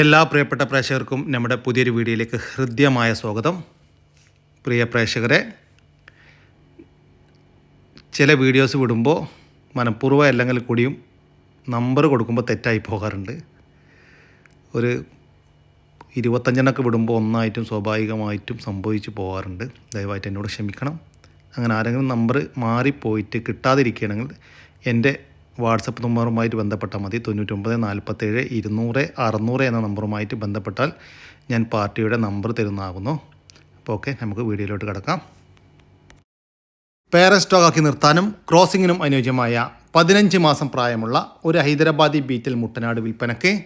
എല്ലാ പ്രിയപ്പെട്ട പ്രേക്ഷകർക്കും നമ്മുടെ പുതിയൊരു വീഡിയോയിലേക്ക് ഹൃദ്യമായ സ്വാഗതം. പ്രിയ പ്രേക്ഷകരെ ചില വീഡിയോസ് വിടുമ്പോൾ മനഃപൂർവം അല്ലെങ്കിൽ കൂടിയും നമ്പർ കൊടുക്കുമ്പോൾ തെറ്റായി പോകാറുണ്ട്. ഒരു ഇരുപത്തഞ്ചെണ്ണൊക്കെ വിടുമ്പോൾ ഒന്നായിട്ടും സ്വാഭാവികമായിട്ടും സംഭവിച്ചു പോകാറുണ്ട്. ദയവായിട്ട് എന്നോട് ക്ഷമിക്കണം. അങ്ങനെ ആരെങ്കിലും നമ്പർ മാറിപ്പോയിട്ട് കിട്ടാതിരിക്കുകയാണെങ്കിൽ എന്റെ വാട്സപ്പ് നമ്പറുമായിട്ട് ബന്ധപ്പെട്ടാൽ മതി. തൊണ്ണൂറ്റൊമ്പത് നാൽപ്പത്തേഴ് ഇരുന്നൂറ് അറുന്നൂറ് എന്ന നമ്പറുമായിട്ട് ബന്ധപ്പെട്ടാൽ ഞാൻ പാർട്ടിയുടെ നമ്പർ തരുന്നതാകുന്നു. അപ്പോൾ ഓക്കെ നമുക്ക് വീഡിയോയിലോട്ട് കിടക്കാം. പേരൻ സ്റ്റോക്കാക്കി നിർത്താനും ക്രോസിങ്ങിനും അനുയോജ്യമായ പതിനഞ്ച് മാസം പ്രായമുള്ള ഒരു ഹൈദരാബാദി ബീറ്റൽ മുട്ടനാട് വിൽപ്പനയ്ക്ക്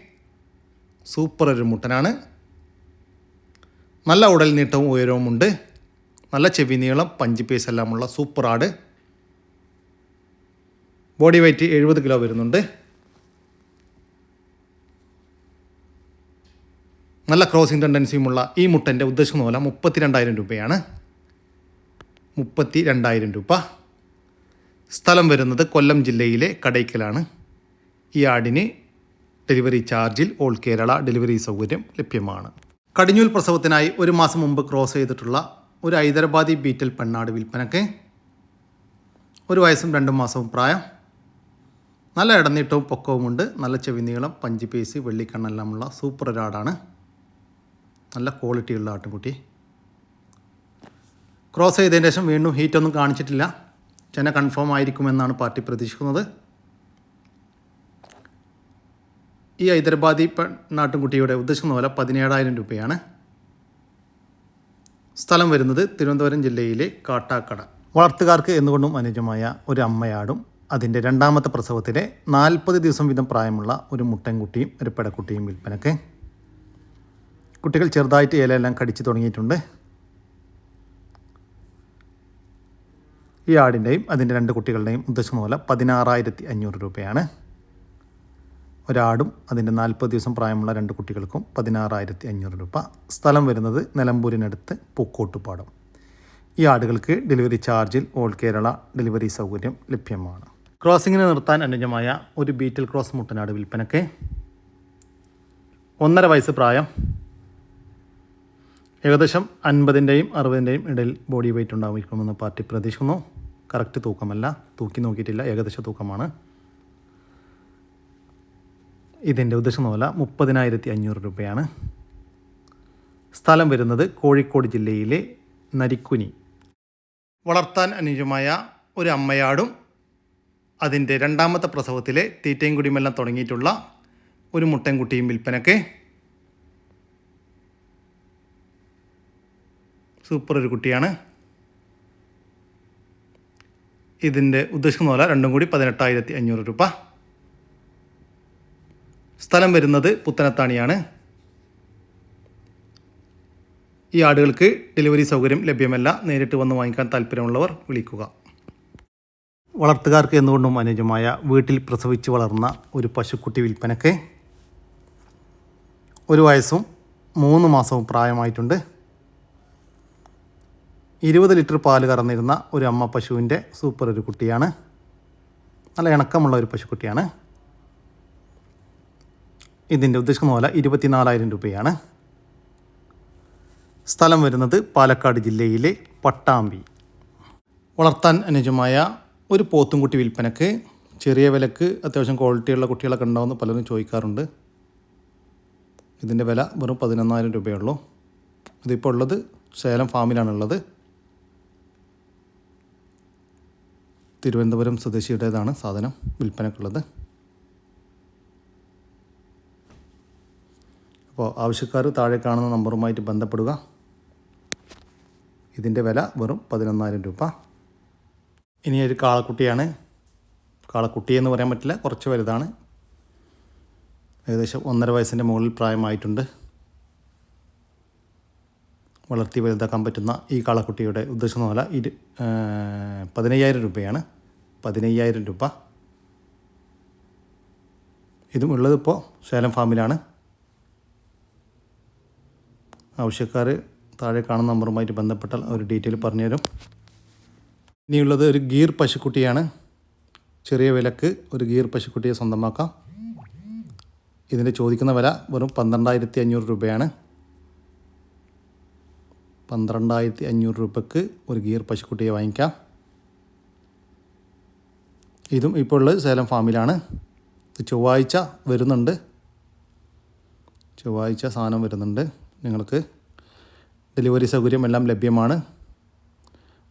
സൂപ്പർ ഒരു മുട്ടനാണ്. നല്ല ഉടൽ നീട്ടവും ഉയരവുമുണ്ട്. നല്ല ചെവി നീളം പഞ്ച് സൂപ്പർ ആട്. ബോഡി വെയ്റ്റ് എഴുപത് കിലോ വരുന്നുണ്ട്. നല്ല ക്രോസിംഗ് ടെൻഡൻസിയുമുള്ള ഈ മുട്ടന്റെ ഉദ്ദേശിക്കുന്ന പോലെ മുപ്പത്തി രണ്ടായിരം രൂപയാണ്. മുപ്പത്തി രണ്ടായിരം രൂപ. സ്ഥലം വരുന്നത് കൊല്ലം ജില്ലയിലെ കടയ്ക്കലാണ്. ഈ ആടിന് ഡെലിവറി ചാർജിൽ ഓൾ കേരള ഡെലിവറി സൗകര്യം ലഭ്യമാണ്. കടിഞ്ഞൂൽ പ്രസവത്തിനായി ഒരു മാസം മുമ്പ് ക്രോസ് ചെയ്തിട്ടുള്ള ഒരു ഹൈദരാബാദി ബീറ്റൽ പെണ്ണാട് വിൽപ്പനയ്ക്ക് ഒരു വയസ്സും രണ്ടും മാസവും പ്രായം. നല്ല ഇടനീട്ടവും പൊക്കവുമുണ്ട് നല്ല ചെവി നീളം പഞ്ച് പീസ് വെള്ളിക്കണ്ണെല്ലാമുള്ള സൂപ്പർ ഒരാടാണ്. നല്ല ക്വാളിറ്റിയുള്ള ആട്ടുകുട്ടി. ക്രോസ് ചെയ്തതിന് ശേഷം വീണ്ടും ഹീറ്റൊന്നും കാണിച്ചിട്ടില്ല. ചെന കൺഫേം ആയിരിക്കുമെന്നാണ് പാർട്ടി പ്രതീക്ഷിക്കുന്നത്. ഈ ഹൈദരാബാദി നാട്ടുംകുട്ടിയുടെ ഉദ്ദേശിക്കുന്ന പോലെ പതിനേഴായിരം രൂപയാണ്. സ്ഥലം വരുന്നത് തിരുവനന്തപുരം ജില്ലയിലെ കാട്ടാക്കട. വളർത്തുകാർക്ക് എന്തുകൊണ്ടും അനുജമായ ഒരു അമ്മയാടും അതിന്റെ രണ്ടാമത്തെ പ്രസവത്തിലെ നാൽപ്പത് ദിവസം വീതം പ്രായമുള്ള ഒരു മുട്ടൻകുട്ടിയും ഒരു പെടക്കുട്ടിയും വിൽപ്പനക്ക്. കുട്ടികൾ ചെറുതായിട്ട് ഇലയെല്ലാം കടിച്ചു തുടങ്ങിയിട്ടുണ്ട്. ഈ ആടിന്റെയും അതിന്റെ രണ്ട് കുട്ടികളുടെയും ഉദ്ദേശിക്കുന്ന പോലെ പതിനാറായിരത്തി അഞ്ഞൂറ് രൂപയാണ്. ഒരാടും അതിന്റെ നാൽപ്പത് ദിവസം പ്രായമുള്ള രണ്ട് കുട്ടികൾക്കും പതിനാറായിരത്തി അഞ്ഞൂറ് രൂപ. സ്ഥലം വരുന്നത് നിലമ്പൂരിനടുത്ത് പൂക്കോട്ടുപാടം. ഈ ആടുകൾക്ക് ഡെലിവറി ചാർജിൽ ഓൾ കേരള ഡെലിവറി സൗകര്യം ലഭ്യമാണ്. ക്രോസിങ്ങിന് നിർത്താൻ അനുജമായ ഒരു ബീറ്റിൽ ക്രോസ് മുട്ടനാട് വിൽപ്പനയ്ക്ക് ഒന്നര വയസ്സ് പ്രായം. ഏകദേശം അൻപതിന്റെയും അറുപതിന്റെയും ഇടയിൽ ബോഡി വെയിറ്റ് ഉണ്ടായിരിക്കുമെന്ന് പാർട്ടി പ്രതീക്ഷിക്കുന്നു. കറക്റ്റ് തൂക്കമല്ല. തൂക്കി നോക്കിയിട്ടില്ല. ഏകദേശ തൂക്കമാണ്. ഇതിന്റെ ഉദ്ദേശം വില മുപ്പതിനായിരത്തി അഞ്ഞൂറ് രൂപയാണ്. സ്ഥലം വരുന്നത് കോഴിക്കോട് ജില്ലയിലെ നരിക്കുനി. വളർത്താൻ അനുയോജ്യമായ ഒരു അമ്മയാടും അതിന്റെ രണ്ടാമത്തെ പ്രസവത്തിലെ തീറ്റയും കുടിയുമെല്ലാം തുടങ്ങിയിട്ടുള്ള ഒരു മുട്ടൻകുട്ടിയും വിൽപ്പനക്ക് സൂപ്പർ ഒരു കുട്ടിയാണ്. ഇതിന്റെ ഉദ്ദേശിക്കുന്ന പോലെ രണ്ടും കൂടി പതിനെട്ടായിരത്തി അഞ്ഞൂറ് രൂപ. സ്ഥലം വരുന്നത് പുത്തനത്താണിയാണ്. ഈ ആടുകൾക്ക് ഡെലിവറി സൗകര്യം ലഭ്യമല്ല. നേരിട്ട് വന്ന് വാങ്ങിക്കാൻ താല്പര്യമുള്ളവർ വിളിക്കുക. വളർത്തുകാർക്ക് എന്തുകൊണ്ടും അനുയോജ്യമായ വീട്ടിൽ പ്രസവിച്ച് വളർന്ന ഒരു പശുക്കുട്ടി വിൽപ്പനക്ക് ഒരു വയസ്സും മൂന്ന് മാസവും പ്രായമായിട്ടുണ്ട്. ഇരുപത് ലിറ്റർ പാൽ കറന്നിരുന്ന ഒരു അമ്മ പശുവിന്റെ സൂപ്പർ ഒരു കുട്ടിയാണ്. നല്ല ഇണക്കമുള്ള ഒരു പശുക്കുട്ടിയാണ്. ഇതിന്റെ ഉദ്ദേശിക്കുന്ന പോലെ ഇരുപത്തിനാലായിരം രൂപയാണ്. സ്ഥലം വരുന്നത് പാലക്കാട് ജില്ലയിലെ പട്ടാമ്പി. വളർത്താൻ അനുയോജ്യമായ ഒരു പോത്തുംകുട്ടി വിൽപ്പനക്ക് ചെറിയ വിലക്ക് അത്യാവശ്യം ക്വാളിറ്റിയുള്ള കുട്ടികളൊക്കെ ഉണ്ടാവുമെന്ന് പലരും ചോദിക്കാറുണ്ട്. ഇതിന്റെ വില വെറും പതിനൊന്നായിരം രൂപയുള്ളൂ. ഇതിപ്പോൾ ഉള്ളത് സേലം ഫാമിലാണുള്ളത് തിരുവനന്തപുരം സ്വദേശിയുടേതാണ് സാധനം വിൽപ്പനക്കുള്ളത് അപ്പോൾ ആവശ്യക്കാർ താഴെ കാണുന്ന നമ്പറുമായിട്ട് ബന്ധപ്പെടുക. ഇതിന്റെ വില വെറും പതിനൊന്നായിരം രൂപ. ഇനി ഒരു കാളക്കുട്ടിയാണ്. കാളക്കുട്ടി എന്ന് പറയാൻ പറ്റില്ല കുറച്ച് വലുതാണ്. ഏകദേശം ഒന്നര വയസ്സിന്റെ മുകളിൽ പ്രായമായിട്ടുണ്ട്. വളർത്തി വലുതാക്കാൻ പറ്റുന്ന ഈ കാളക്കുട്ടിയുടെ ഉദ്ദേശം എന്ന് പറഞ്ഞാൽ ഇരു പതിനയ്യായിരം രൂപയാണ്. പതിനയ്യായിരം രൂപ. ഇതും ഉള്ളതിപ്പോൾ സേലം ഫാമിലാണ്. ആവശ്യക്കാർ താഴെ കാണുന്ന നമ്പറുമായിട്ട് ബന്ധപ്പെട്ടാൽ അവർ ഡീറ്റെയിൽ പറഞ്ഞുതരും. ഇനിയുള്ളത് ഒരു ഗീർ പശുക്കുട്ടിയാണ്. ചെറിയ വിലക്ക് ഒരു ഗീർ പശുക്കുട്ടിയെ സ്വന്തമാക്കാം. ഇതിന്റെ ചോദിക്കുന്ന വില വെറും പന്ത്രണ്ടായിരത്തി അഞ്ഞൂറ് രൂപയാണ്. പന്ത്രണ്ടായിരത്തി അഞ്ഞൂറ് രൂപയ്ക്ക് ഒരു ഗീർ പശുക്കുട്ടിയെ വാങ്ങിക്കാം. ഇതും ഇപ്പോൾ ഉള്ളത് സേലം ഫാമിലാണ്. ഇത് ചൊവ്വാഴ്ച വരുന്നുണ്ട്. ചൊവ്വാഴ്ച സാധനം വരുന്നുണ്ട്. നിങ്ങൾക്ക് ഡെലിവറി സൗകര്യം എല്ലാം ലഭ്യമാണ്.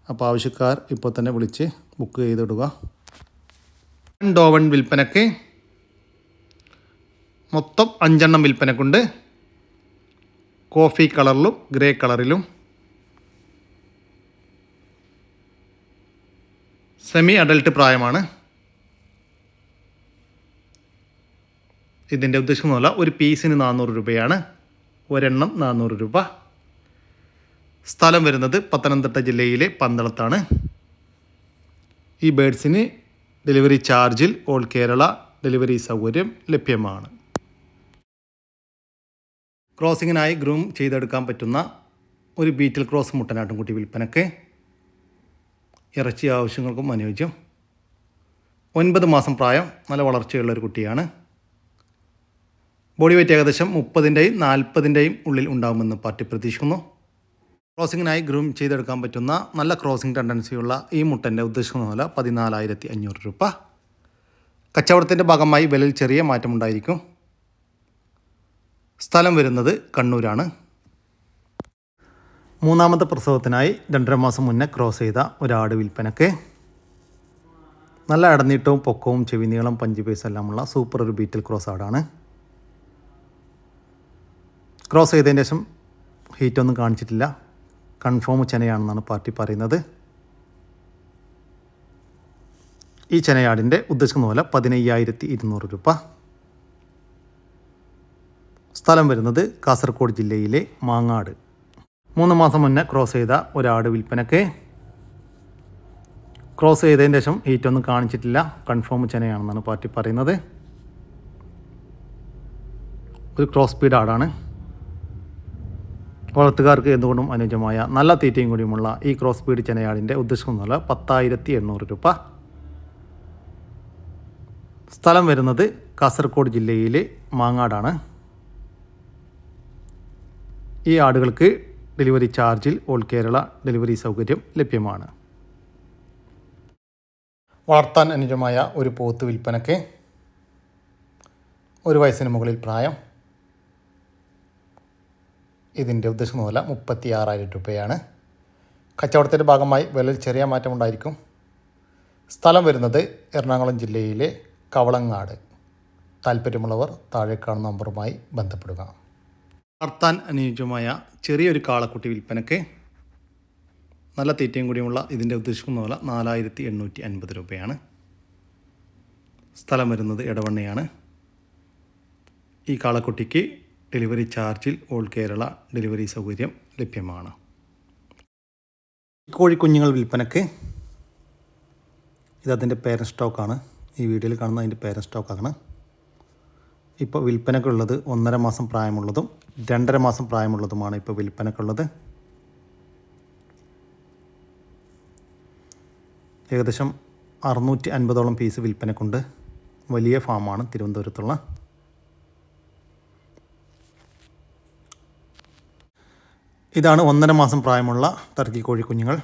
അപ്പോൾ ആവശ്യക്കാർ ഇപ്പോൾ തന്നെ വിളിച്ച് ബുക്ക് ചെയ്തിടുക. ഡോവൺ വിൽപ്പനയ്ക്ക് മൊത്തം അഞ്ചെണ്ണം വിൽപ്പനക്കുണ്ട്. കോഫി കളറിലും ഗ്രേ കളറിലും. സെമി അഡൽട്ട് പ്രായമാണ്. ഇതിന്റെ ഉദ്ദേശമൊന്നുമല്ല ഒരു പീസിന് നാനൂറ് രൂപയാണ്. ഒരെണ്ണം നാനൂറ് രൂപ. സ്ഥലം വരുന്നത് പത്തനംതിട്ട ജില്ലയിലെ പന്തളത്താണ്. ഈ ബേഡ്സിന് ഡെലിവറി ചാർജിൽ ഓൾ കേരള ഡെലിവറി സൗകര്യം ലഭ്യമാണ്. ക്രോസിങ്ങിനായി ഗ്രൂം ചെയ്തെടുക്കാൻ പറ്റുന്ന ഒരു ബീറ്റിൽ ക്രോസ് മുട്ടനാട്ടുംകുട്ടി വിൽപ്പനക്ക് ഇറച്ചി ആവശ്യങ്ങൾക്കും അനുയോജ്യം. ഒൻപത് മാസം പ്രായം നല്ല വളർച്ചയുള്ള ഒരു കുട്ടിയാണ്. ബോഡി വെയിറ്റ് ഏകദേശം മുപ്പതിന്റെയും നാൽപ്പതിന്റെയും ഉള്ളിൽ ഉണ്ടാകുമെന്ന് പാർട്ടി പ്രതീക്ഷിക്കുന്നു. ക്രോസിങ്ങിനായി ഗ്രൂം ചെയ്തെടുക്കാൻ പറ്റുന്ന നല്ല ക്രോസിംഗ് ടെൻഡൻസിയുള്ള ഈ മുട്ടന്റെ ഉദ്ദേശിക്കുന്ന വില പതിനാലായിരത്തി അഞ്ഞൂറ് രൂപ. കച്ചവടത്തിന്റെ ഭാഗമായി വിലയിൽ ചെറിയ മാറ്റമുണ്ടായിരിക്കും. സ്ഥലം വരുന്നത് കണ്ണൂരാണ്. മൂന്നാമത്തെ പ്രസവത്തിനായി രണ്ടര മാസം മുന്നേ ക്രോസ് ചെയ്ത ഒരാട് വിൽപ്പനക്ക്. നല്ല ഇടനീട്ടവും പൊക്കവും ചെവി നീളം പഞ്ച് പൈസ എല്ലാമുള്ള സൂപ്പർ ഒരു ബീറ്റിൽ ക്രോസ് ആടാണ്. ക്രോസ് ചെയ്തതിന് ശേഷം ഹീറ്റൊന്നും കാണിച്ചിട്ടില്ല. കൺഫേം ചെനയാണെന്നാണ് പാർട്ടി പറയുന്നത്. ഈ ചെനയാടിന്റെ ഉദ്ദേശിക്കുന്ന പോലെ പതിനയ്യായിരത്തി ഇരുന്നൂറ് രൂപ. സ്ഥലം വരുന്നത് കാസർഗോഡ് ജില്ലയിലെ മാങ്ങാട്. മൂന്ന് മാസം മുന്നേ ക്രോസ് ചെയ്ത ഒരാട് വിൽപ്പനക്ക്. ക്രോസ് ചെയ്തതിന് ശേഷം ഒന്നും കാണിച്ചിട്ടില്ല. കൺഫേം ചെനയാണെന്നാണ് പാർട്ടി പറയുന്നത്. ഒരു ക്രോസ് സ്പീഡ് ആടാണ്. വളർത്തുകാർക്ക് എന്തുകൊണ്ടും അനുയോജ്യമായ നല്ല തീറ്റയും കൂടിയുമുള്ള ഈ ക്രോസ് ബീഡ് ചെനയാടിന്റെ ഉദ്ദേശിക്കുന്ന പത്തായിരത്തി എണ്ണൂറ് രൂപ. സ്ഥലം വരുന്നത് കാസർഗോഡ് ജില്ലയിലെ മാങ്ങാടാണ്. ഈ ആടുകൾക്ക് ഡെലിവറി ചാർജിൽ ഓൾ കേരള ഡെലിവറി സൗകര്യം ലഭ്യമാണ്. വളർത്താൻ അനുജമായ ഒരു പോത്ത് വിൽപ്പനയ്ക്ക് ഒരു വയസ്സിന് മുകളിൽ പ്രായം ഇതിന്റെ ഉദ്ദേശം വില മുപ്പത്തി ആറായിരം രൂപയാണ്. കച്ചവടത്തിന്റെ ഭാഗമായി വിലയിൽ ചെറിയ മാറ്റമുണ്ടായിരിക്കും സ്ഥലം വരുന്നത് എറണാകുളം ജില്ലയിലെ കവളങ്ങാട്. താല്പര്യമുള്ളവർ താഴെ കാണുന്ന നമ്പറുമായി ബന്ധപ്പെടുക. വളർത്താൻ അനുയോജ്യമായ ചെറിയൊരു കാളക്കുട്ടി വിൽപ്പനയ്ക്ക് നല്ല തീറ്റയും കൂടിയുമുള്ള ഇതിന്റെ ഉദ്ദേശിക്കുന്ന പോലെ നാലായിരത്തി എണ്ണൂറ്റി അൻപത് രൂപയാണ്. സ്ഥലം വരുന്നത് ഇടവണ്ണയാണ് ഈ കാളക്കുട്ടിക്ക് ഡെലിവറി ചാർജിൽ ഓൾ കേരള ഡെലിവറി സൗകര്യം ലഭ്യമാണ്. കോഴിക്കുഞ്ഞുങ്ങൾ വിൽപ്പനയ്ക്ക് ഇത് അതിന്റെ പേരൻ സ്റ്റോക്കാണ് ഈ വീഡിയോയിൽ കാണുന്ന അതിന്റെ പേരൻ സ്റ്റോക്കാണ് ഇപ്പോൾ വിൽപ്പനക്കുള്ളത് ഒന്നര മാസം പ്രായമുള്ളതും രണ്ടര മാസം പ്രായമുള്ളതുമാണ് ഇപ്പോൾ വിൽപ്പനക്കുള്ളത് ഏകദേശം അറുന്നൂറ്റി അൻപതോളം പീസ് വിൽപ്പനക്കുണ്ട്. വലിയ ഫാമാണ് തിരുവനന്തപുരത്തുള്ള. ഇതാണ് ഒന്നര മാസം പ്രായമുള്ള ടർക്കി കോഴി കുഞ്ഞുങ്ങൾ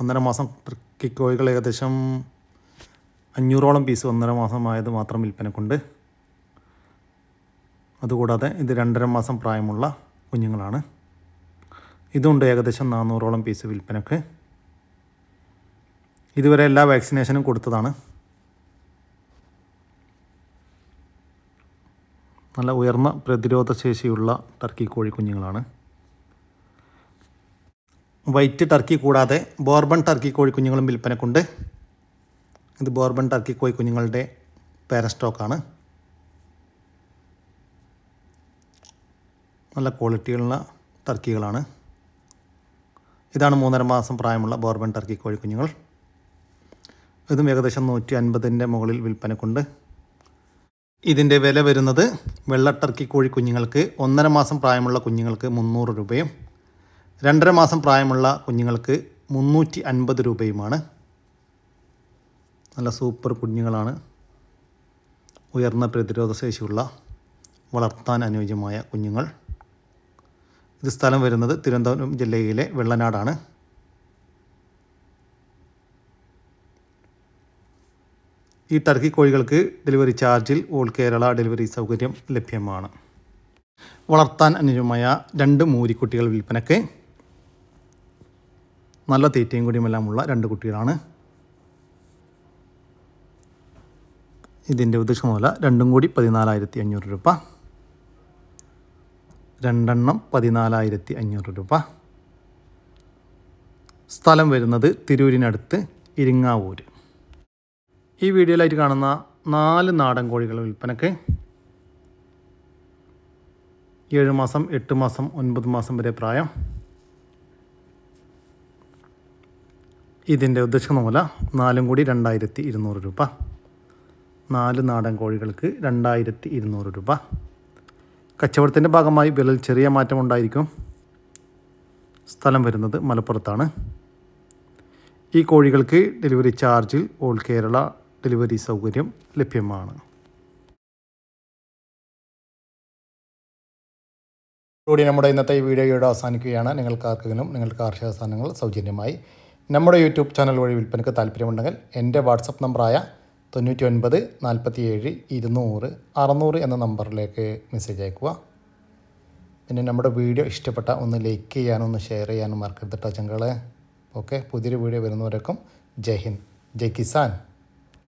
ഒന്നര മാസം ടർക്കി കോഴികൾ ഏകദേശം അഞ്ഞൂറോളം പീസ് ഒന്നര മാസമായത് മാത്രം വിൽപ്പനക്കുണ്ട്. അതുകൂടാതെ ഇത് രണ്ടര മാസം പ്രായമുള്ള കുഞ്ഞുങ്ങളാണ്. ഇതുണ്ട് ഏകദേശം നാനൂറോളം പീസ് വിൽപ്പനക്ക്. ഇതുവരെ എല്ലാ വാക്സിനേഷനും കൊടുത്തതാണ്. നല്ല ഉയർന്ന പ്രതിരോധശേഷിയുള്ള ടർക്കി കോഴി കുഞ്ഞുങ്ങളാണ് വൈറ്റ് ടർക്കി കൂടാതെ ബോർബൺ ടർക്കി കോഴിക്കുഞ്ഞുങ്ങളും വിൽപ്പനക്കുണ്ട്. ഇത് ബോർബൺ ടർക്കി കോഴിക്കുഞ്ഞുങ്ങളുടെ കുഞ്ഞുങ്ങളുടെ പേരൻ സ്റ്റോക്കാണ്. നല്ല ക്വാളിറ്റിയുള്ള ടർക്കികളാണ്. ഇതാണ് മൂന്നര മാസം പ്രായമുള്ള ബോർബൺ ടർക്കി കോഴിക്കുഞ്ഞുങ്ങൾ. ഇതും ഏകദേശം നൂറ്റി അൻപതിന്റെ മുകളിൽ വിൽപ്പനക്കുണ്ട്. ഇതിന്റെ വില വരുന്നത് വെള്ള ടർക്കി കോഴിക്കുഞ്ഞുങ്ങൾക്ക് ഒന്നര മാസം പ്രായമുള്ള കുഞ്ഞുങ്ങൾക്ക് മുന്നൂറ് രൂപയും രണ്ടര മാസം പ്രായമുള്ള കുഞ്ഞുങ്ങൾക്ക് മുന്നൂറ്റി അൻപത് രൂപയുമാണ്. നല്ല സൂപ്പർ കുഞ്ഞുങ്ങളാണ്. ഉയർന്ന പ്രതിരോധ ശേഷിയുള്ള വളർത്താൻ അനുയോജ്യമായ കുഞ്ഞുങ്ങൾ. ഇത് സ്ഥലം വരുന്നത് തിരുവനന്തപുരം ജില്ലയിലെ വെള്ളനാടാണ്. ഈ ടർക്കി കോഴികൾക്ക് ഡെലിവറി ചാർജിൽ ഓൾ കേരള ഡെലിവറി സൗകര്യം ലഭ്യമാണ്. വളർത്താൻ അനുയോജ്യമായ രണ്ട് മൂരിക്കുട്ടികൾ വിൽപ്പനയ്ക്ക് നല്ല തീറ്റയും കൂടിയുമെല്ലാമുള്ള രണ്ട് കുട്ടികളാണ്. ഇതിന്റെ ഉദ്ദേശം പോലെ രണ്ടും കൂടി പതിനാലായിരത്തി അഞ്ഞൂറ് രൂപ. രണ്ടെണ്ണം പതിനാലായിരത്തി അഞ്ഞൂറ് രൂപ. സ്ഥലം വരുന്നത് തിരൂരിനടുത്ത് ഇരിങ്ങാവൂർ ഈ വീഡിയോയിലായിട്ട് കാണുന്ന നാല് നാടൻ കോഴികൾ വിൽപ്പനക്ക് ഏഴ് മാസം എട്ട് മാസം ഒൻപത് മാസം വരെ പ്രായം ഇതിന്റെ ഉദ്ദേശിക്കുന്ന മൂല നാലും കൂടി രണ്ടായിരത്തി ഇരുന്നൂറ് രൂപ. നാല് നാടൻ കോഴികൾക്ക് രണ്ടായിരത്തി ഇരുന്നൂറ് രൂപ. കച്ചവടത്തിന്റെ ഭാഗമായി വിലയിൽ ചെറിയ മാറ്റമുണ്ടായിരിക്കും സ്ഥലം വരുന്നത് മലപ്പുറത്താണ്. ഈ കോഴികൾക്ക് ഡെലിവറി ചാർജിൽ ഓൾ കേരള ഡെലിവറി സൗകര്യം ലഭ്യമാണ്. കൂടി നമ്മുടെ ഇന്നത്തെ ഈ വീഡിയോയുടെ അവസാനിക്കുകയാണ്. നിങ്ങൾക്ക് ആർക്കെങ്കിലും നിങ്ങൾക്ക് കാർഷിക സാധനങ്ങൾ സൗജന്യമായി നമ്മുടെ യൂട്യൂബ് ചാനൽ വഴി വിൽപ്പനയ്ക്ക് താല്പര്യമുണ്ടെങ്കിൽ എന്റെ വാട്സപ്പ് നമ്പറായ തൊണ്ണൂറ്റി ഒൻപത് നാൽപ്പത്തി ഏഴ് ഇരുന്നൂറ് അറുന്നൂറ് എന്ന നമ്പറിലേക്ക് മെസ്സേജ് അയക്കുക പിന്നെ നമ്മുടെ വീഡിയോ ഇഷ്ടപ്പെട്ട ഒന്ന് ലൈക്ക് ചെയ്യാനും ഒന്ന് ഷെയർ ചെയ്യാനും മറക്കരുത് കേട്ടോ ചങ്കളെ. ഓക്കെ പുതിയൊരു വീഡിയോ വരുന്നവരേക്കും ജയ് ഹിന്ദ്. ജയ് കിസാൻ.